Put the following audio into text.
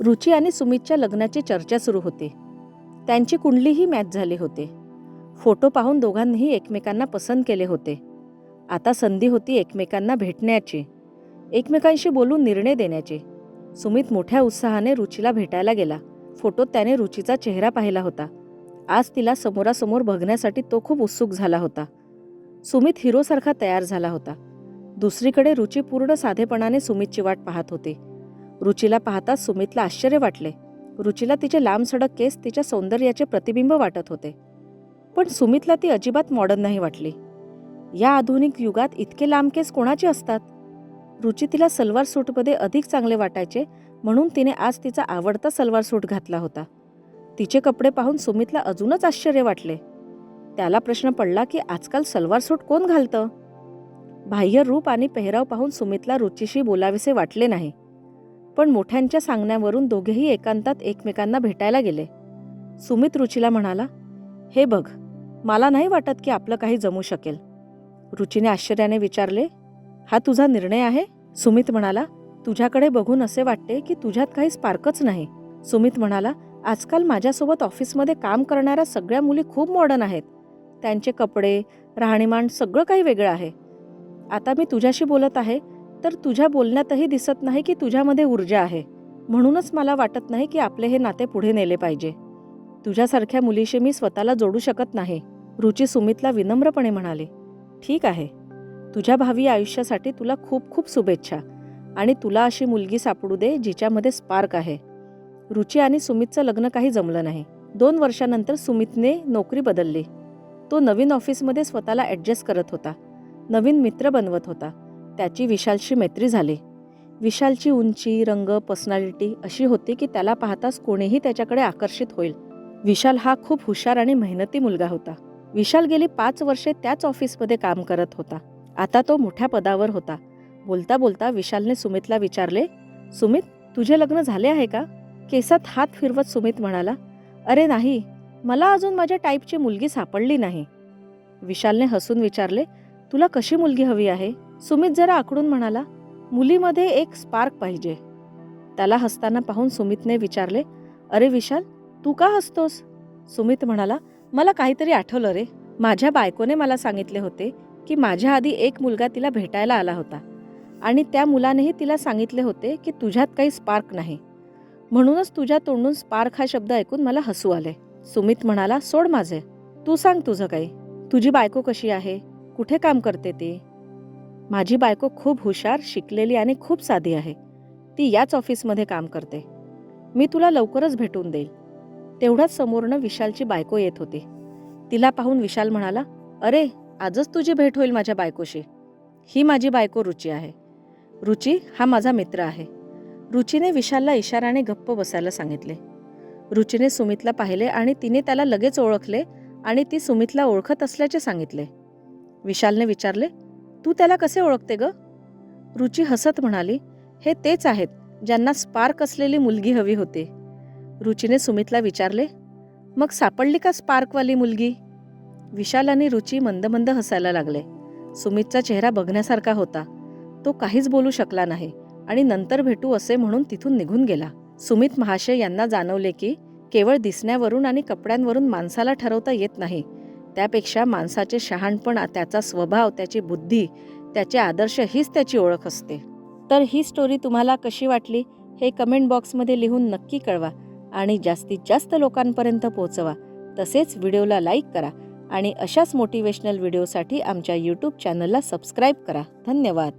रुची आणि सुमितच्या लग्नाची चर्चा सुरू होती. त्यांची कुंडलीही मॅच झाली होती. फोटो पाहून दोघांनीही एकमेकांना पसंत केले होते. आता संधी होती एकमेकांना भेटण्याची. एकमेकांशी बोलून निर्णय देण्याची. सुमित मोठ्या उत्साहाने रुचीला भेटायला गेला. फोटोत त्याने रुचीचा चेहरा पाहिला होता. आज तिला समोरासमोर बघण्यासाठी तो खूप उत्सुक झाला होता. सुमित हिरोसारखा तयार झाला होता. दुसरीकडे रुची पूर्ण साधेपणाने सुमितची वाट पाहत होती. रुचीला पाहता सुमितला आश्चर्य वाटले. रुचीला तिचे लांब सडक केस तिच्या सौंदर्याचे प्रतिबिंब वाटत होते. पण सुमितला ती अजिबात मॉडर्न नाही वाटली. या आधुनिक युगात इतके लांब केस कोणाचे असतात? रुची तिला सलवार सूटमध्ये अधिक चांगले वाटायचे म्हणून तिने आज तिचा आवडता सलवार सूट घातला होता. तिचे कपडे पाहून सुमितला अजूनच आश्चर्य वाटले. त्याला प्रश्न पडला की आजकाल सलवार सूट कोण घालतं? बाह्य रूप आणि पेहराव पाहून सुमितला रुचीशी बोलावेसे वाटले नाही. पण मोठ्यांच्या सांगण्यावरून दोघेही एकांतात एकमेकांना भेटायला गेले. सुमित रुचीला म्हणाला हे बघ मला नाही वाटत की आपलं काही जमू शकेल. रुचीने आश्चर्याने विचारले हा तुझा निर्णय आहे? सुमित म्हणाला तुझ्याकडे बघून असे वाटते की तुझ्यात काही स्पार्कच नाही. सुमित म्हणाला आजकाल माझ्यासोबत ऑफिसमध्ये काम करणाऱ्या सगळ्या मुली खूप मॉडर्न आहेत. त्यांचे कपडे राहणीमान सगळं काही वेगळं आहे. आता मी तुझ्याशी बोलत आहे तर तुझ्या बोलण्यातही दिसत नाही की तुझ्यामध्ये ऊर्जा आहे. म्हणूनच मला वाटत नाही की आपले हे नाते पुढे नेले पाहिजे. तुझ्यासारख्या मुलीशी मी स्वतःला जोडू शकत नाही रुची सुमितला विनम्रपणे म्हणाले. ठीक आहे. तुझ्या भावी आयुष्यासाठी तुला खूप खूप शुभेच्छा आणि तुला अशी मुलगी सापडू दे जिच्यामध्ये स्पार्क आहे. रुची आणि सुमितचं लग्न काही जमलं नाही. दोन वर्षानंतर सुमितने नोकरी बदलली. तो नवीन ऑफिसमध्ये स्वतःला ॲडजस्ट करत होता. नवीन मित्र बनवत होता. त्याची विशालशी मैत्री झाली. विशालची उंची रंग पर्सनॅलिटी अशी होती की त्याला पाहताच कोणीही त्याच्याकडे आकर्षित होईल. विशाल हा खूप हुशार आणि मेहनती मुलगा होता. विशाल गेली पाच वर्षे त्याच ऑफिसमध्ये काम करत होता. आता तो मोठ्या पदावर होता. बोलता बोलता विशालने सुमितला विचारले सुमित तुझे लग्न झाले आहे का? केसात हात फिरवत सुमित म्हणाला अरे नाही मला अजून माझ्या टाईपची मुलगी सापडली नाही. विशालने हसून विचारले तुला कशी मुलगी हवी आहे? सुमित जरा आकडून म्हणाला मुलीमध्ये एक स्पार्क पाहिजे. त्याला हसताना पाहून सुमितने विचारले अरे विशाल तू का हसतोस? सुमित म्हणाला मला काहीतरी आठवलं रे. माझ्या बायकोने मला सांगितले होते की माझ्या आधी एक मुलगा तिला भेटायला आला होता आणि त्या मुलानेही तिला सांगितले होते की तुझ्यात काही स्पार्क नाही. म्हणूनच तुझ्या तोंडून स्पार्क हा शब्द ऐकून मला हसू आले. सुमित म्हणाला सोड माझे. तू सांग तुझं काही. तुझी बायको कशी आहे? कुठे काम करते ती? माझी बायको खूप हुशार शिकलेली आणि खूप साधी आहे. ती याच ऑफिसमध्ये काम करते. मी तुला लवकरच भेटून देईल. तेवढ्याच समोरनं विशालची बायको येत होती. तिला पाहून विशाल म्हणाला अरे आजच तुझी भेट होईल माझ्या बायकोशी. ही माझी बायको रुची आहे. रुची हा माझा मित्र आहे. रुचीने विशालला इशाराने गप्प बसायला सांगितले. रुचीने सुमितला पाहिले आणि तिने त्याला लगेच ओळखले आणि ती सुमितला ओळखत असल्याचे सांगितले. विशालने विचारले तू त्याला कसे ओळखते ग? रुची हसत म्हणाली हे तेच आहेत ज्यांना स्पार्क असलेली मुलगी हवी होती. रुचीने सुमितला विचारले मग सापडली का स्पार्कवाली मुलगी? विशाल आणि रुची मंद मंद हसायला लागले. सुमितचा चेहरा बघण्यासारखा होता. तो काहीच बोलू शकला नाही आणि नंतर भेटू असे म्हणून तिथून निघून गेला. सुमित महाशय यांना जाणवले की केवळ दिसण्यावरून आणि कपड्यांवरून माणसाला ठरवता येत नाही. त्यापेक्षा माणसाचे शहाणपणा त्याचा स्वभाव त्याची बुद्धी त्याचे आदर्श हीच त्याची ओळख असते. तर ही स्टोरी तुम्हाला कशी वाटली? हे कमेंट बॉक्समध्ये लिहून नक्की कळवा आणि जास्तीत जास्त लोकांपर्यंत पोहोचवा. तसेच व्हिडिओला लाईक करा आणि अशाच मोटिवेशनल व्हिडिओसाठी आमच्या यूट्यूब चॅनलला सबस्क्राईब करा. धन्यवाद.